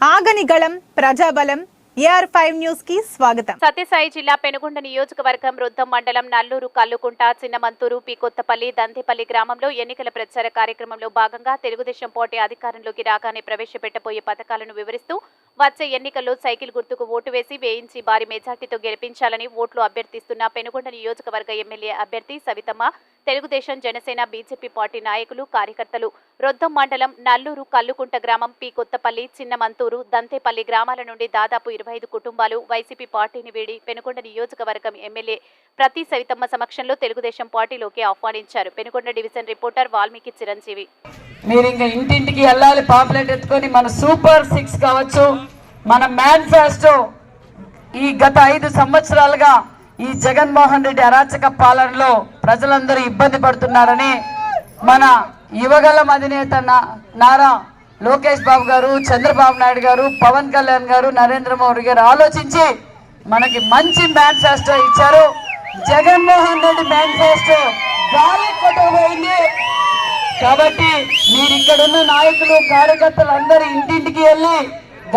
ఆగని గళం ప్రజాబలం AR five న్యూస్కి స్వాగతం. సత్యసాయి జిల్లా పెనుగొండ నియోజకవర్గం వృద్ధం మండలం నల్లూరు కల్లుకుంట చిన్నమంతూరు పి కొత్తపల్లి దంతేపల్లి గ్రామంలో ఎన్నికల ప్రచార కార్యక్రమంలో భాగంగా తెలుగుదేశం పార్టీ అధికారంలోకి రాగానే ప్రవేశపెట్టబోయే పథకాలను వివరిస్తూ వచ్చే ఎన్నికల్లో సైకిల్ గుర్తుకు ఓటు వేసి వేయించి భారీ మెజార్టీతో గెలిపించాలని ఓట్లు అభ్యర్థిస్తున్న పెనుగొండ నియోజకవర్గ ఎమ్మెల్యే అభ్యర్థి సవితమ్మ తెలుగుదేశం జనసేన బీజేపీ పార్టీ నాయకులు కార్యకర్తలు రొద్దం మండలం నల్లూరు కల్లుకుంట గ్రామం పి. కొత్తపల్లి చిన్నమంతూరు దంతేపల్లి గ్రామాల నుండి దాదాపు ఇరవై ఐదు కుటుంబాలు వైసీపీ పార్టీని వీడి పెనుకొండ నియోజకవర్గం ఎమ్మెల్యే ప్రతి సవితమ్మ సమక్షంలో తెలుగుదేశం పార్టీలోకి ఆహ్వానించారు. Penukonda division reporter Valmiki Chiranjeevi. మీరు ఇంకా ఇంటింటికి వెళ్ళాలి పాంప్లెట్ ఎత్తుకొని మన సూపర్ సిక్స్ కావచ్చు. మన మేనిఫెస్టో ఈ గత ఐదు సంవత్సరాలుగా ఈ జగన్మోహన్ రెడ్డి అరాచక పాలనలో ప్రజలందరూ ఇబ్బంది పడుతున్నారని మన యువగలం అధినేత నా- నారా లోకేష్ బాబు గారు చంద్రబాబు నాయుడు గారు పవన్ కళ్యాణ్ గారు నరేంద్ర మోడీ గారు ఆలోచించి మనకి మంచి మేనిఫెస్టో ఇచ్చారు. జగన్మోహన్ రెడ్డి మేనిఫెస్టో గాలి కొట్టబోయింది. కాబట్టి మీరు ఇక్కడున్న నాయకులు కార్యకర్తలు అందరూ ఇంటింటికి వెళ్ళి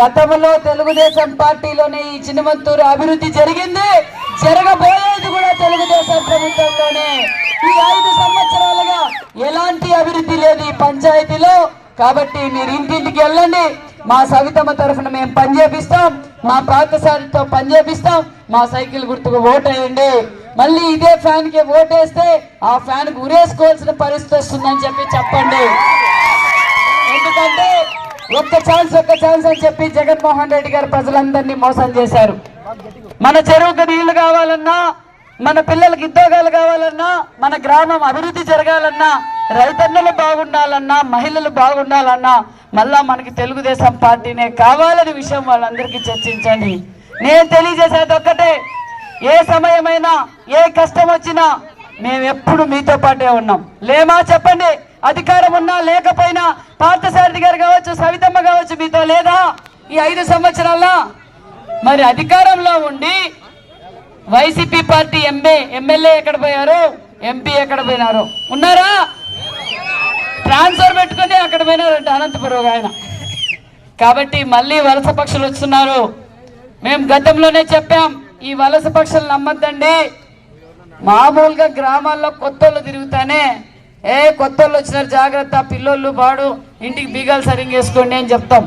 గతంలో తెలుగుదేశం పార్టీలోనే ఈ చిన్నమంతూరు అభివృద్ధి జరిగింది జరగబోయేది కూడా తెలుగుదేశం ప్రభుత్వంలోనే. ఈ ఐదు సంవత్సరాలుగా ఎలాంటి అభివృద్ధి లేదు ఈ పంచాయతీలో. కాబట్టి మీరు ఇంటింటికి వెళ్ళండి. మా సవితమ్మ తరఫున మేము పనిచేపిస్తాం. మా పాతసారితో పనిచేపిస్తాం. మా సైకిల్ గుర్తుకు ఓటేయండి. మళ్ళీ ఇదే ఫ్యాన్కి ఓటేస్తే ఆ ఫ్యాన్కు ఉరేసుకోవాల్సిన పరిస్థితి వస్తుందని చెప్పి చెప్పండి. ఒక్క ఛాన్స్ ఒక్క ఛాన్స్ అని చెప్పి జగన్మోహన్ రెడ్డి గారు ప్రజలందరినీ మోసం చేశారు. మన చెరువుకు నీళ్ళు కావాలన్నా మన పిల్లలకి ఉద్యోగాలు కావాలన్నా మన గ్రామం అభివృద్ధి జరగాలన్నా రైతన్నలు బాగుండాలన్నా మహిళలు బాగుండాలన్నా మళ్ళా మనకి తెలుగుదేశం పార్టీనే కావాలని విషయం వాళ్ళందరికీ చర్చించండి. నేను తెలియజేసేది ఒక్కటే ఏ సమయమైనా ఏ కష్టం వచ్చినా మేము ఎప్పుడు మీతో పాటే ఉన్నాం. లేమా చెప్పండి? అధికారం ఉన్నా లేకపోయినా పార్థసారథి గారు కావచ్చు సవితమ్మ కావచ్చు మీతో లేదా? ఈ ఐదు సంవత్సరాల్లో మరి అధికారంలో ఉండి వైసీపీ పార్టీ ఎంఏ ఎమ్మెల్యే ఎక్కడ పోయారు? ఎంపీ ఎక్కడ పోయినారు? ఉన్నారా? ట్రాన్స్ఫర్ పెట్టుకుని అక్కడ పోయినారంట అనంతపురం ఆయన. కాబట్టి మళ్ళీ వలస పక్షులు వస్తున్నారు. మేము గతంలోనే చెప్పాం ఈ వలస పక్షులు నమ్మద్దండి. మామూలుగా గ్రామాల్లో కొత్తలు తిరుగుతానే ఏ కొత్తోళ్ళు వచ్చినారు జాగ్రత్త పిల్లోళ్ళు పాడు ఇంటికి బీగాలు సరింగేసుకోండి అని చెప్తాం.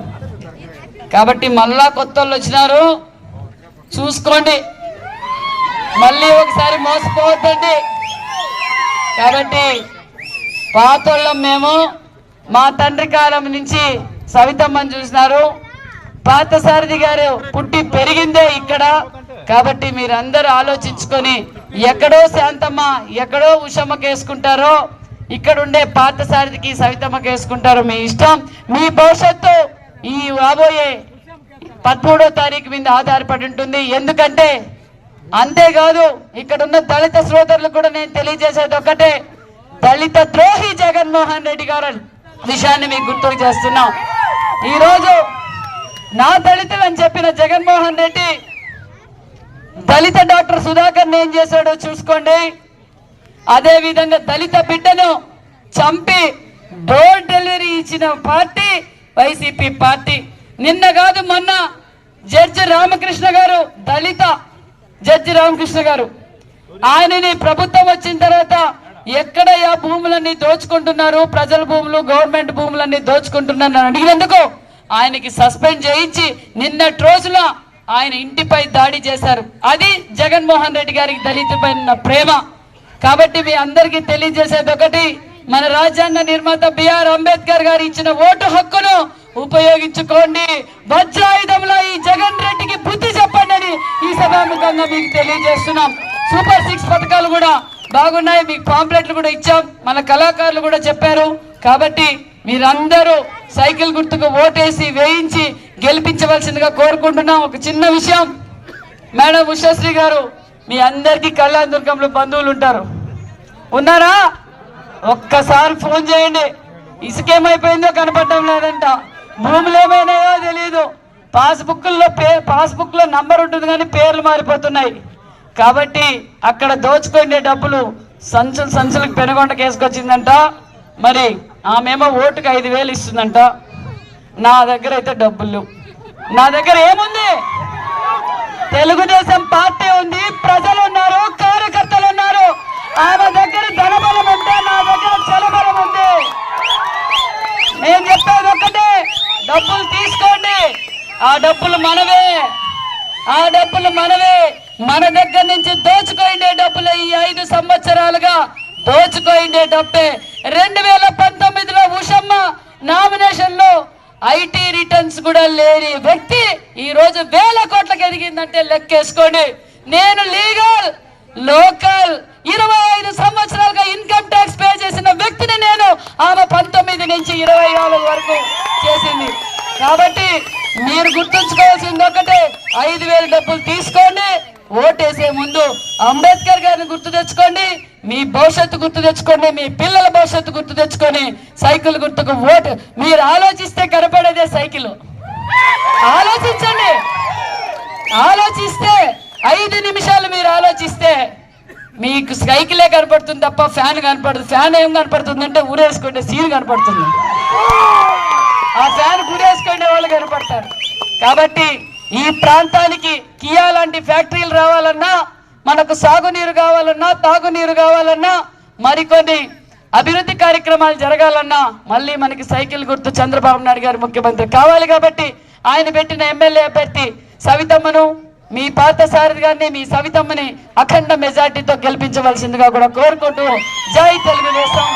కాబట్టి మళ్ళా కొత్తోళ్ళు వచ్చినారు చూసుకోండి. మళ్ళీ ఒకసారి మోసపోవద్దండి. కాబట్టి పాతోళ్ళం మేము మా తండ్రి కాలం నుంచి సవితమ్మని చూసినారు. పాతసారథి గారు పుట్టి పెరిగిందే ఇక్కడ. కాబట్టి మీరందరూ ఆలోచించుకొని ఎక్కడో శాంతమ్మ ఎక్కడో ఉషమ్మకేసుకుంటారో ఇక్కడుండే ఇక్కడ ఉండే సవితమ్మకి వేసుకుంటారు మీ ఇష్టం మీ భవిష్యత్తు ఈ రాబోయే పదమూడో తారీఖు మీద ఆధారపడి ఉంటుంది. ఎందుకంటే అంతేకాదు ఇక్కడ ఉన్న దళిత శ్రోతలు కూడా నేను తెలియజేసేది ఒకటే. దళిత ద్రోహి జగన్మోహన్ రెడ్డి గారు విషయాన్ని మీకు గుర్తుకు చేస్తున్నాం. ఈరోజు నా దళితులు అని చెప్పిన జగన్మోహన్ రెడ్డి దళిత డాక్టర్ సుధాకర్ ఏం చేశాడో చూసుకోండి. అదే విధంగా దళిత బిడ్డను చంపి డోర్ డెలివరీ ఇచ్చిన పార్టీ వైసీపీ పార్టీ. నిన్న కాదు మొన్న జడ్జి రామకృష్ణ గారు దళిత జడ్జి రామకృష్ణ గారు. ఆయనని ప్రభుత్వం వచ్చిన తర్వాత ఎక్కడ ఆ భూములన్నీ దోచుకుంటున్నారు? ప్రజల భూములు గవర్నమెంట్ భూములన్నీ దోచుకుంటున్నారు అని అడిగినందుకు ఆయనకి సస్పెండ్ చేయించి నిన్నటి రోజున ఆయన ఇంటిపై దాడి చేశారు. అది జగన్మోహన్ రెడ్డి గారికి దళితుపై ఉన్న ప్రేమ. కాబట్టి మీ అందరికీ తెలియజేసేది ఒకటి మన రాజ్యాంగ నిర్మాత బిఆర్ అంబేద్కర్ గారు ఇచ్చిన ఓటు హక్కును ఉపయోగించుకోండి. వజ్రాయుధంలో ఈ జగన్ రెడ్డికి బుద్ధి చెప్పండి అని ఈ సభాముఖంగా మీకు తెలియజేస్తున్నాం. సూపర్ సిక్స్ పథకాలు కూడా బాగున్నాయి. మీకు పాంప్లెట్లు కూడా ఇచ్చాం. మన కళాకారులు కూడా చెప్పారు. కాబట్టి మీరందరూ సైకిల్ గుర్తుకు ఓటేసి వేయించి గెలిపించవలసిందిగా కోరుకుంటున్నాం. ఒక చిన్న విషయం. మేడం ఉషశ్రీ గారు మీ అందరికీ కళ్యాణ దుర్గంలో బంధువులు ఉంటారు. ఉన్నారా? ఒక్కసారి ఫోన్ చేయండి. ఇసుకేమైపోయిందో కనపడడం లేదంట. భూములు ఏమైనాయో తెలియదు పాస్బుక్లో పే పాస్బుక్లో నంబర్ ఉంటుంది కానీ పేర్లు మారిపోతున్నాయి. కాబట్టి అక్కడ దోచుకునే డబ్బులు సంచులు సంచులకు పెనుగొండ కేసుకొచ్చిందంట మరి ఆమెమో ఓటుకు ఐదు వేలు ఇస్తుందంట. నా దగ్గర అయితే డబ్బులు నా దగ్గర ఏముంది? తెలుగుదేశం పార్టీ ఉంది ప్రజలు ఉన్నారు కార్యకర్తలు ఉన్నారు ఆమె దగ్గర ధనబలం ఉంటే నా దగ్గర చలబలం ఉంది. నేను చెప్పేది ఒక్కటే డబ్బులు తీసుకోండి. ఆ డబ్బులు మనవే. ఆ డబ్బులు మనవే. మన దగ్గర నుంచి దోచుకోయిండే డబ్బులు ఈ ఐదు సంవత్సరాలుగా దోచుకోయిండే డబ్బే. రెండు వేల పంతొమ్మిదిలో ఉషమ్మ నామినేషన్లో ఐటీ రిటర్న్స్ కూడా లేని వ్యక్తి ఈ రోజు వేల కోట్లకు ఎదిగిందంటే లెక్కేసుకోండి నేను లీగల్ లోకల్ ఇరవై ఐదు సంవత్సరాలుగా ఇన్కమ్ ట్యాక్స్ పే చేసిన వ్యక్తిని నేను ఆమె పంతొమ్మిది నుంచి ఇరవై నాలుగు వరకు చేసింది. కాబట్టి మీరు గుర్తుంచుకోవాల్సింది ఒకటే ఐదు వేలు డబ్బులు తీసుకోండి ఓటేసే ముందు అంబేద్కర్ గారిని గుర్తు తెచ్చుకోండి మీ భవిష్యత్తు గుర్తు తెచ్చుకోండి మీ పిల్లల భవిష్యత్తు గుర్తు తెచ్చుకొని సైకిల్ గుర్తుకు ఓటు. మీరు ఆలోచిస్తే కనపడేదే సైకిల్. ఆలోచించండి. ఆలోచిస్తే ఐదు నిమిషాలు మీరు ఆలోచిస్తే మీకు సైకిలే కనపడుతుంది తప్ప ఫ్యాన్ కనపడుతుంది ఫ్యాన్ ఏం కనపడుతుంది అంటే ఊరేసుకుంటే సీన్ కనపడుతుంది. ఆ ఫ్యాన్ గురేసుకునే వాళ్ళు కనపడతారు. కాబట్టి ఈ ప్రాంతానికి కియా లాంటి ఫ్యాక్టరీలు రావాలన్నా మనకు సాగునీరు కావాలన్నా తాగునీరు కావాలన్నా మరికొన్ని అభివృద్ధి కార్యక్రమాలు జరగాలన్నా మళ్ళీ మనకి సైకిల్ గుర్తు చంద్రబాబు నాయుడు గారు ముఖ్యమంత్రి కావాలి కాబట్టి ఆయన పెట్టిన ఎమ్మెల్యే అభ్యర్థి సవితమ్మను మీ పాత సారథి గారిని మీ సవితమ్మని అఖండ మెజార్టీతో గెలిపించవలసిందిగా కూడా కోరుకుంటూ జై తెలుగుదేశం.